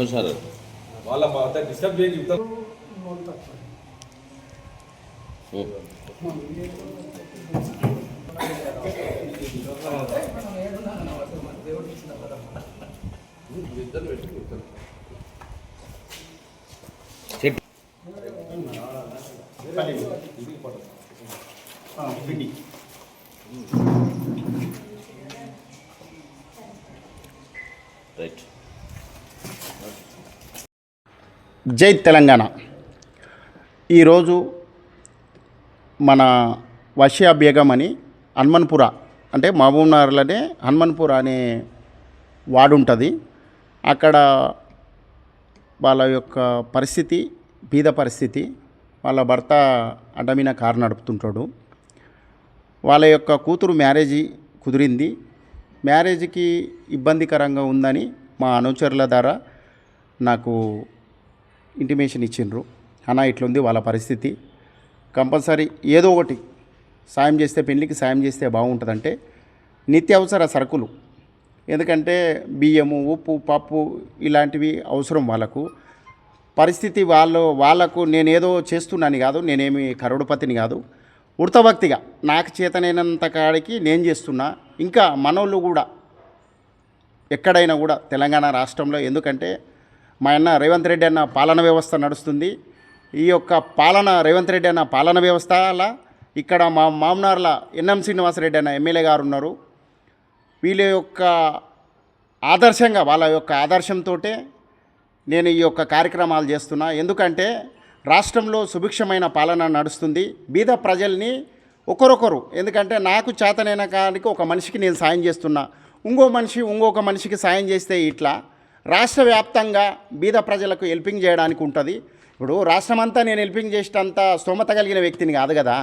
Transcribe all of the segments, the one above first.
కొంచెం వాళ్ళ డిస్టర్బ్ చేయండి యువత చెట్టు రైట్ జై తెలంగాణ. ఈరోజు మన వషియా బేగం అని హనుమన్పుర అంటే మహబూబ్నగర్లోనే హనుమన్పుర అనే వార్డు ఉంటుంది. అక్కడ వాళ్ళ యొక్క పరిస్థితి బీద పరిస్థితి వాళ్ళ భర్త అడ్డమైన కారు నడుపుతుంటాడు. వాళ్ళ యొక్క కూతురు మ్యారేజీ కుదిరింది. మ్యారేజ్కి ఇబ్బందికరంగా ఉందని మా అనుచరుల ద్వారా నాకు ఇంటిమేషన్ ఇచ్చిండ్రు. అన్న ఇట్లుంది వాళ్ళ పరిస్థితి. కంపల్సరీ ఏదో ఒకటి సాయం చేస్తే పెళ్ళికి సాయం చేస్తే బాగుంటుందంటే నిత్యావసర సరుకులు. ఎందుకంటే బియ్యము ఉప్పు పప్పు ఇలాంటివి అవసరం వాళ్ళకు. పరిస్థితి వాళ్ళు వాళ్ళకు నేనేదో చేస్తున్నాను కాదు నేనేమి కరోడుపతిని కాదు. వృతభక్తిగా నాకు చేతనైనంత కాడికి నేను చేస్తున్నా. ఇంకా మనోళ్ళు కూడా ఎక్కడైనా కూడా తెలంగాణ రాష్ట్రంలో ఎందుకంటే మా అన్న రేవంత్ రెడ్డి అన్న పాలన వ్యవస్థ నడుస్తుంది. ఈ యొక్క పాలన రేవంత్ రెడ్డి అన్న పాలన వ్యవస్థల ఇక్కడ మా మామనార్ల ఎన్ఎం శ్రీనివాసరెడ్డి అన్న ఎమ్మెల్యే గారు ఉన్నారు. వీళ్ళ యొక్క ఆదర్శంగా వాళ్ళ యొక్క ఆదర్శంతో నేను ఈ యొక్క కార్యక్రమాలు చేస్తున్నా. ఎందుకంటే రాష్ట్రంలో సుభిక్షమైన పాలన నడుస్తుంది. బీద ప్రజల్ని ఒకరొకరు ఎందుకంటే నాకు చేతనైన కానీ ఒక మనిషికి నేను సాయం చేస్తున్నా. ఇంకో మనిషి ఇంకొక మనిషికి సాయం చేస్తే ఇట్లా రాష్ట్ర వ్యాప్తంగా బీద ప్రజలకు హెల్పింగ్ చేయడానికి ఉంటుంది. ఇప్పుడు రాష్ట్రమంతా నేను హెల్పింగ్ చేసేటంత స్తోమత కలిగిన వ్యక్తిని కాదు కదా.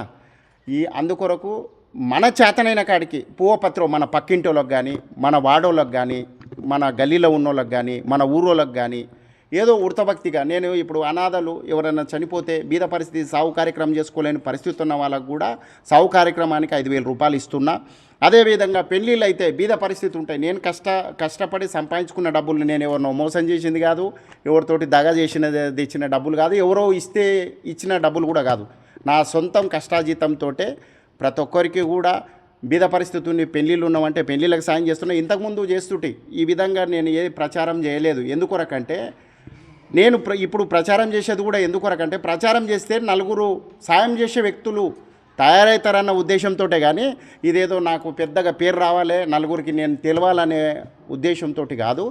ఈ అందుకొరకు మన చేతనైన కాడికి పూవపత్రం మన పక్కింటోళ్ళకి కానీ మన వాడోళ్ళకి కానీ మన గల్లీలో ఉన్నోళ్ళకి కానీ మన ఊరోళ్ళకి కానీ ఏదో వృతభక్తిగా నేను ఇప్పుడు అనాథలు ఎవరైనా చనిపోతే బీద పరిస్థితి సాగు కార్యక్రమం చేసుకోలేని పరిస్థితి ఉన్న వాళ్ళకు కూడా సాగు కార్యక్రమానికి ఐదు వేల రూపాయలు ఇస్తున్నా. అదేవిధంగా పెళ్ళిళ్ళు అయితే బీద పరిస్థితి ఉంటాయి. నేను కష్ట కష్టపడి సంపాదించుకున్న డబ్బులు నేను ఎవరినో మోసం చేసింది కాదు ఎవరితోటి దగా చేసిన తెచ్చిన డబ్బులు కాదు ఎవరో ఇస్తే ఇచ్చిన డబ్బులు కూడా కాదు. నా సొంతం కష్టాజీతంతో ప్రతి ఒక్కరికి కూడా బీద పరిస్థితి పెళ్ళిళ్ళు ఉన్నామంటే పెళ్ళిళ్ళకి సాయం చేస్తున్నా. ఇంతకుముందు చేస్తుంటే ఈ విధంగా నేను ఏ ప్రచారం చేయలేదు. ఎందుకొరకంటే నేను ప్ర ఇప్పుడు ప్రచారం చేసేది కూడా ఎందుకొరకంటే ప్రచారం చేస్తే నలుగురు సాయం చేసే వ్యక్తులు తయారవుతారన్న ఉద్దేశంతో కానీ ఇదేదో నాకు పెద్దగా పేరు రావాలి నలుగురికి నేను తెలవాలనే ఉద్దేశంతో కాదు.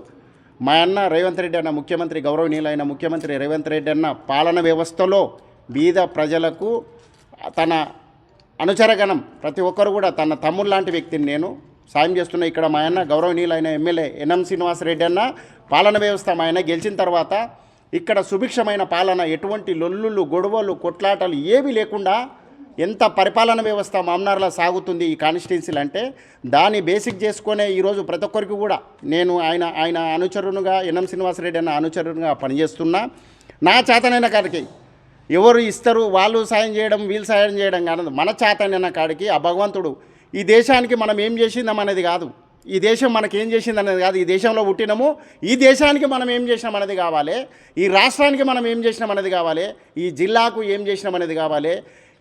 మా అన్న రేవంత్ రెడ్డి అన్న ముఖ్యమంత్రి గౌరవనీయులైన ముఖ్యమంత్రి రేవంత్ రెడ్డి అన్న పాలన వ్యవస్థలో బీద ప్రజలకు తన అనుచరగణం ప్రతి ఒక్కరు కూడా తన తమ్ముడు లాంటి వ్యక్తిని నేను సాయం చేస్తున్న. ఇక్కడ మా అన్న గౌరవనీయులైన ఎమ్మెల్యే ఎన్ఎం శ్రీనివాసరెడ్డి అన్న పాలన వ్యవస్థ మా ఆయన గెలిచిన తర్వాత ఇక్కడ సుభిక్షమైన పాలన ఎటువంటి లొల్లులు గొడవలు కొట్లాటలు ఏవి లేకుండా ఎంత పరిపాలన వ్యవస్థ మామనార్లో సాగుతుంది ఈ కాన్స్టిట్యున్సీలు అంటే దాన్ని బేసిక్ చేసుకునే ఈరోజు ప్రతి ఒక్కరికి కూడా నేను ఆయన ఆయన అనుచరునుగా ఎన్ఎం శ్రీనివాసరెడ్డి అన్న అనుచరునుగా పనిచేస్తున్నా. నా చేతనైన కాడికి ఎవరు ఇస్తారు వాళ్ళు సాయం చేయడం వీళ్ళు సాయం చేయడం కాదు మన చేతనైన కాడికి ఆ భగవంతుడు ఈ దేశానికి మనం ఏం చేసిందాం అనేది కాదు. ఈ దేశం మనకి ఏం చేసింది అనేది కాదు ఈ దేశంలో పుట్టినాము ఈ దేశానికి మనం ఏం చేసినాం అనేది కావాలి ఈ రాష్ట్రానికి మనం ఏం చేసినాం అనేది కావాలి ఈ జిల్లాకు ఏం చేసినాం అనేది కావాలి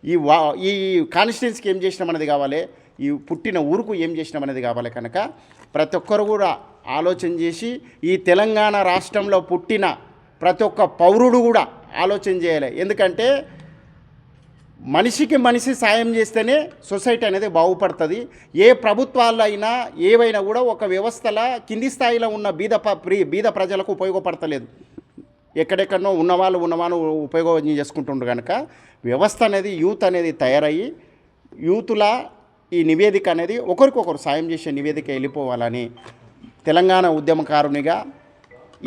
ఈ వా ఈ కాన్స్టిట్యున్సీకి ఏం చేసినాం అనేది కావాలి ఈ పుట్టిన ఊరుకు ఏం చేసినాం అనేది కావాలి కనుక ప్రతి ఒక్కరు కూడా ఆలోచన చేసి ఈ తెలంగాణ రాష్ట్రంలో పుట్టిన ప్రతి ఒక్క పౌరుడు కూడా ఆలోచన చేయాలి. ఎందుకంటే మనిషికి మనిషి సాయం చేస్తేనే సొసైటీ అనేది బాగుపడుతుంది. ఏ ప్రభుత్వాలు అయినా ఏవైనా కూడా ఒక వ్యవస్థల కింది స్థాయిలో ఉన్న బీద ప్రీ బీద ప్రజలకు ఉపయోగపడతలేదు. ఎక్కడెక్కడనో ఉన్నవాళ్ళు ఉన్నవాళ్ళు ఉపయోగం చేసుకుంటుండ్రు కనుక వ్యవస్థ అనేది యూత్ అనేది తయారయ్యి యూతుల ఈ నివేదిక అనేది ఒకరికొకరు సాయం చేసే నివేదిక వెళ్ళిపోవాలని తెలంగాణ ఉద్యమకారునిగా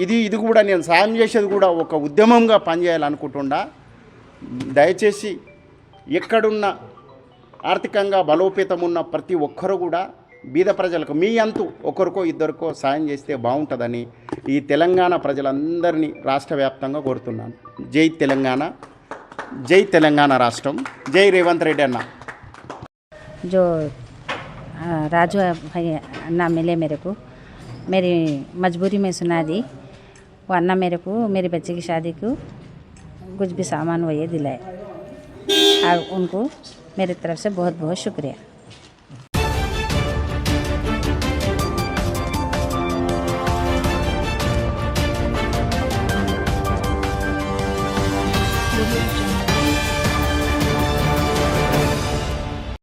ఇది ఇది కూడా నేను సాయం చేసేది కూడా ఒక ఉద్యమంగా పనిచేయాలనుకుంటుండా. దయచేసి ఎక్కడున్న ఆర్థికంగా బలోపేతం ఉన్న ప్రతి ఒక్కరు కూడా బీద ప్రజలకు మీ అంతు ఒకరికో ఇద్దరికో సాయం చేస్తే బాగుంటుందని ఈ తెలంగాణ ప్రజలందరినీ రాష్ట్ర వ్యాప్తంగా కోరుతున్నాను జై తెలంగాణ జై తెలంగాణ రాష్ట్రం జై రేవంత్ రెడ్డి అన్న जो आ, राजू भाई अन्ना मिले मेरे को मेरी मजबूरी में सुना दी वो अन्ना मेरे को मेरी बच्ची की शादी को कुछ भी सामान वो ये दिलाए और उनको मेरी तरफ़ से बहुत बहुत शुक्रिया।